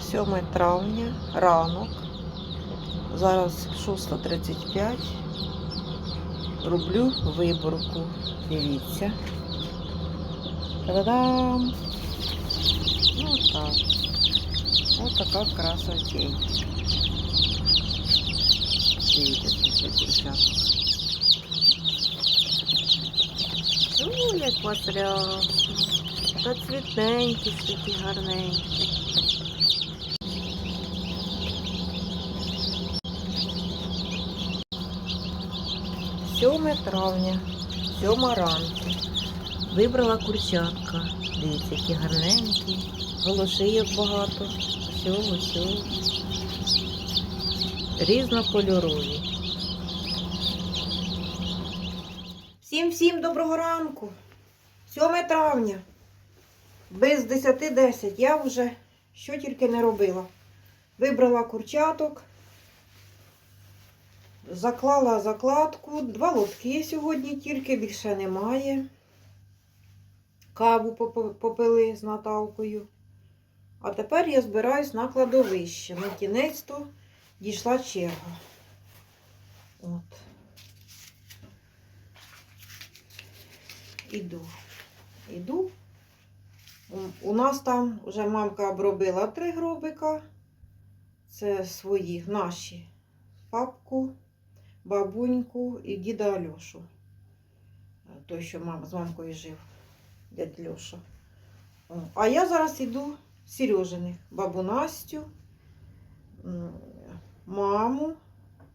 7 травня, ранок. Зараз 6.35. Роблю виборку. Дивіться. Та-дам! Ну так. Ось така красотень. Дивіться, дівчаток. Як потрясно. Та цвітненькі, такі гарненькі. Сьоме травня, сьома ранку. Вибрала курчатка. Дивіться, які гарненькі. Голошийок багато. Всього, всього. Різнокольорові. Всім всім доброго ранку. 7 травня. Без 10-10 я вже що тільки не робила. Вибрала курчаток, заклала закладку, два лотки сьогодні тільки більше немає. Каву попили з Наталкою. А тепер я збираюсь на кладовище. На кінець то дійшла черга. От. Іду. Іду. У- нас там вже мамка обробила три гробика. Це свої, наші. Папку, бабуньку і діда Альошу. Е, Той, що мама з мамкою жив, дядь Льоша. А я зараз іду Сережиних. Бабу Настю, маму,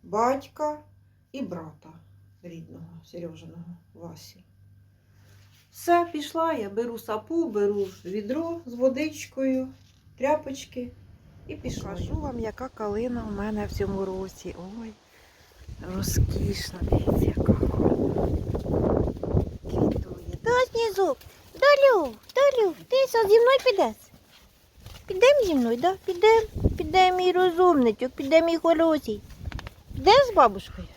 батька і брата рідного, Сережиного Васі. Все, пішла, я беру сапу, беру відро з водичкою, тряпочки і пішла. Кажу вам, яка калина у мене в цьому році. Ой, розкішна, дивіться, яка. Квітує. До снізу. Долю, долю, ти зі мною підеш? Підемо зі мною, да? Підемо. Підемо мій розумничок, підемо мій хороший. Підеш з бабушкою?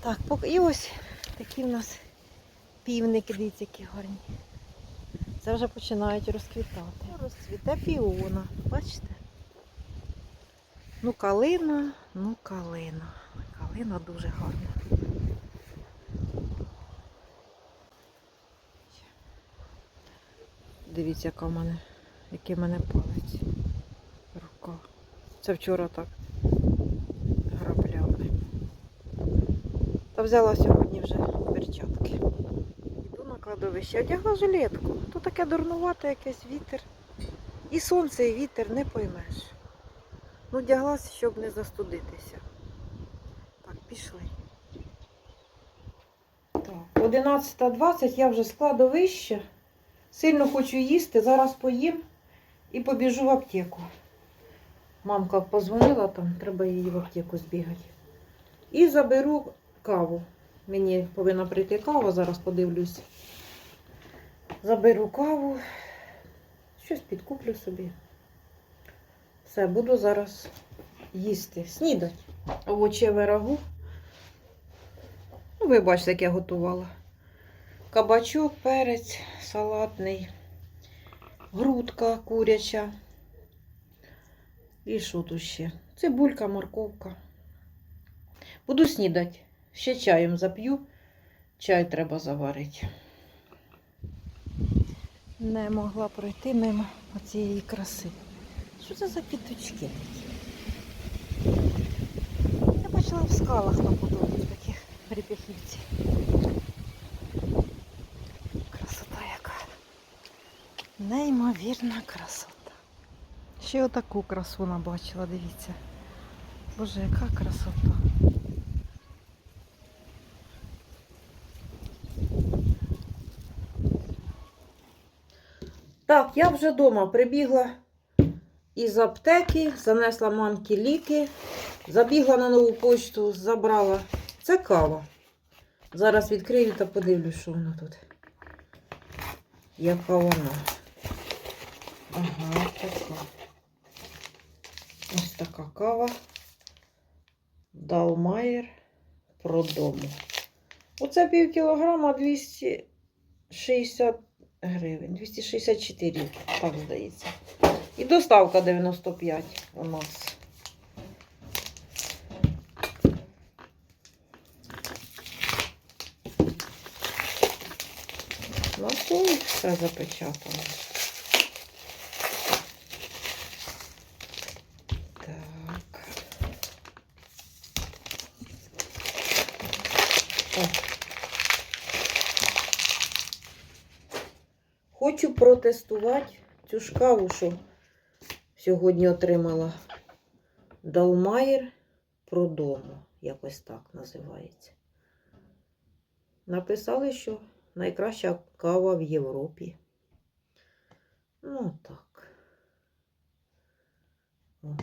Так, пок- і ось такі в нас півники, дивіться, які гарні. Це вже починають розквітати. Розцвіте піона, бачите? Ну, калина, ну калина. Калина дуже гарна. Дивіться, яка в мене, який в мене палець. Рука. Це вчора так грабляли. Та взяла сьогодні вже перчатки. Йду на кладовище, одягла жилетку. Тут таке дурнувате якесь вітер. І сонце, і вітер не поймеш. Ну, одяглася, щоб не застудитися. Так, пішли. Так, 11.20 я вже з кладовища. Сильно хочу їсти, зараз поїм і побіжу в аптеку. Мамка позвонила там, треба її в аптеку збігати. І заберу каву. Мені повинна прийти кава, зараз подивлюсь. Заберу каву, щось підкуплю собі. Все, буду зараз їсти. Снідать. Овочеве рагу. Ну, ви бачите, як я готувала. Кабачок, перець, салатний, грудка куряча. І що тут ще? Цибулька, морковка. Буду снідати. Ще чаєм зап'ю. Чай треба заварити. Не могла пройти мимо цієї краси. Що це за квіточки? Я бачила в скалах на таких гріпяхівців. Красота яка. Неймовірна красота. Ще отаку красу набачила, дивіться. Боже, яка красота. Так, я вже вдома прибігла із аптеки, занесла мамки ліки, забігла на нову почту, забрала. Це кава. Зараз відкрию та подивлюсь, що вона тут. Яка вона. Ага, така. Ось така кава. Далмайер продому. Оце пів кілограма 260 гривень. 264, так здається. І доставка 95 у нас. На столі все запечатано. Так. О. Хочу протестувати цю шкаву, що сьогодні отримала. Далмаєр про дому. Якось так називається. Написали, що найкраща кава в Європі. Ну так. О.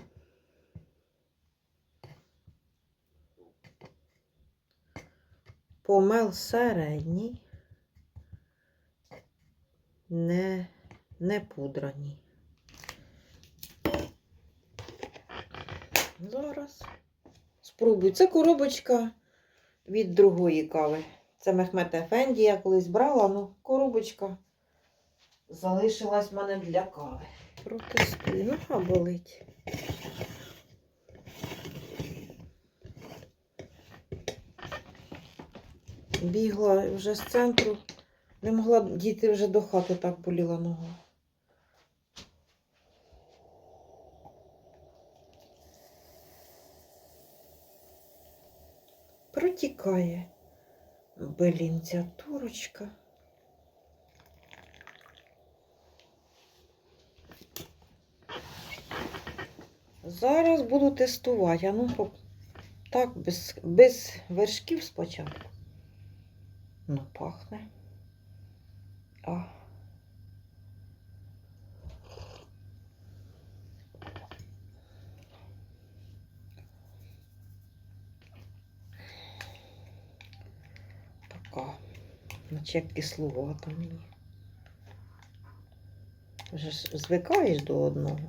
Помел середній, не, не пудрані. Зараз спробую. Це коробочка від другої кави. Це Мехмет Ефенді, я колись брала, ну коробочка залишилась в мене для кави. Протестую. Нога болить. Бігла вже з центру. Не могла дійти вже до хати, так боліла нога. Протікає. Блін, ця турочка. Зараз буду тестувати. А ну, так, без, без вершків спочатку. Ну, пахне. А. Така. Наче як кисловата мені. Вже звикаєш до одного.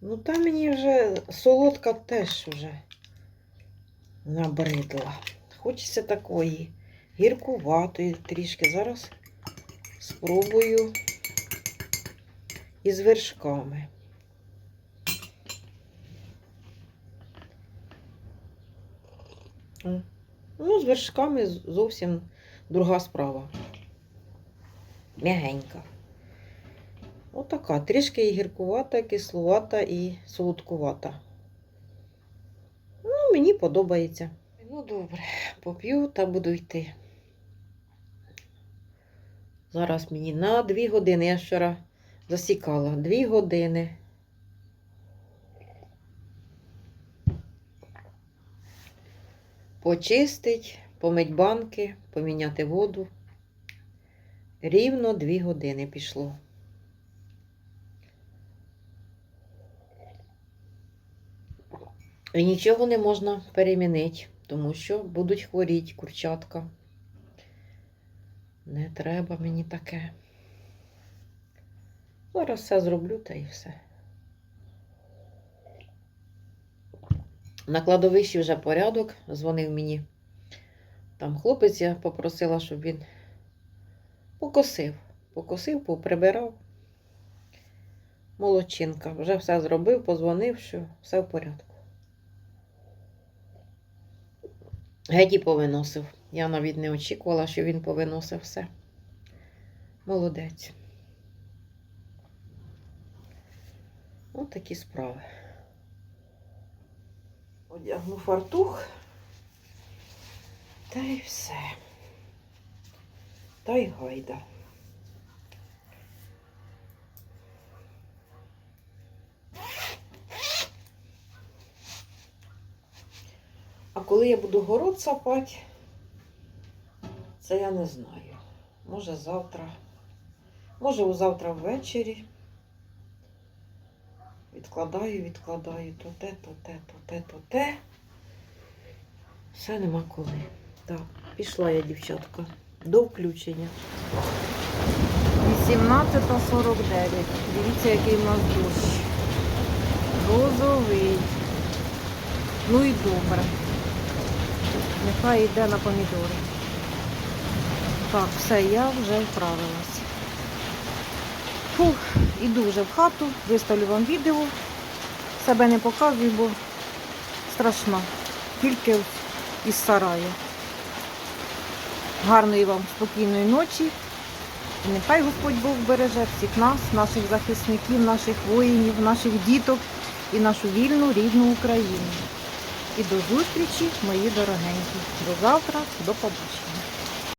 Ну, та мені вже солодка теж вже набридла. Хочеться такої гіркуватої трішки. Зараз спробую із вершками. Ну, з вершками зовсім друга справа. Мягенька. Отака. Трішки і гіркувата, кислувата і солодкувата. Ну, мені подобається. Ну, добре, поп'ю та буду йти. Зараз мені на дві години. Я вчора засікала. Дві години. Почистить, помить банки, поміняти воду. Рівно дві години пішло. І нічого не можна перемінити, тому що будуть хворіти курчатка. Не треба мені таке. Зараз все зроблю та і все. На кладовищі вже порядок, дзвонив мені. Там хлопець я попросила, щоб він покосив. Покосив, поприбирав. Молодчинка. Вже все зробив, позвонив, що все в порядку. Геді повиносив. Я навіть не очікувала, що він повиносив все. Молодець. Ось такі справи. Одягну фартух. Та й все. Та й гайда. А коли я буду город сапати, це я не знаю. Може завтра. Може у завтра ввечері. Відкладаю, відкладаю то те, то те, то те, то те. Все нема коли. Так, пішла я, дівчатка, до включення. 18.49. Дивіться, який в нас дощ. Розовий. Ну і добре. Нехай йде на помідори. Так, все, я вже вправилась. Фух, іду вже в хату, виставлю вам відео. Себе не показую, бо страшно. Тільки із сараю. Гарної вам спокійної ночі. Нехай Господь Бог береже всіх нас, наших захисників, наших воїнів, наших діток і нашу вільну рідну Україну. І до зустрічі, мої дорогенькі. До завтра, до побачення.